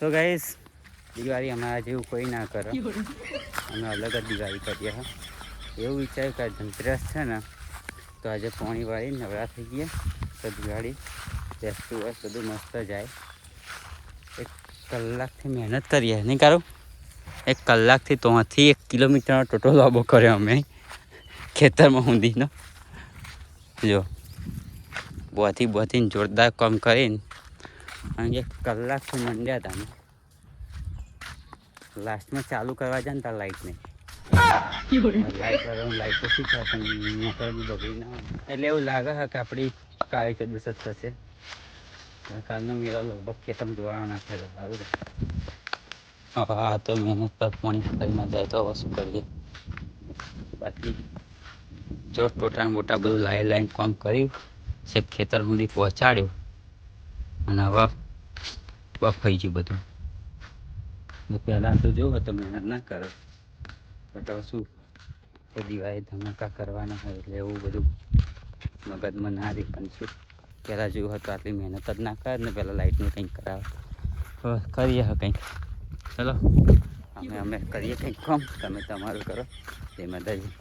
તો ગાઈસ દિવાળી અમારા જેવું કોઈ ના કરો. અમે અલગ જ દિવાળી કરીએ હા. એવું વિચાર્યું કે ધનતેરસ છે ને, તો આજે પોણી વાળી નવરા થઈ ગયા તો દિવાળી બેસતું વર્ષ બધું મસ્ત જાય. એક કલાકથી મહેનત કરીએ. નહીં કરો? એક કલાકથી ત્યાંથી એક કિલોમીટરનો ટોટો લાંબો કર્યો અમે. ખેતરમાં ઊંધીનો. જો. બોથી બોથીને જોરદાર કામ કરીને અને કે કલાકથી મંડ્યા હતા અમે. લાસ્ટમાં ચાલુ કરવા જાય ને. તાર લાઈટ નહીં લાઈટ કરવાનું લાઈટ ઓછી થાય પણ ના એટલે એવું લાગે છે કે આપણી કાળી ચદુસ જ થશે. કાલનો મેળો લગભગ ખેતમ જોવા નાખેલો સારું હા તો મહેનત પર પાણી કરીને જાય તો શું કરીએ? બાકી જો ટોટા મોટા બધું લાઈ લાઈન કામ કર્યું છે ખેતર સુધી પહોંચાડ્યું. અને હવે બફાઈ ગયું બધું. પહેલાં તો જોવો તો મહેનત ના કરો. બતાવો શું? તો દિવાળી ધમાકા કરવાના હોય એટલે એવું બધું મગજમાં ના રહી. પણ શું? પહેલાં જેવું હતું આટલી મહેનત જ ના કરે, ને પહેલાં લાઇટનું કંઈક કરાવે. કરીએ હવે કંઈક. ચલો. અમે અમે કરીએ કંઈક કામ. તમે તમારું કરો. તે માતાજી.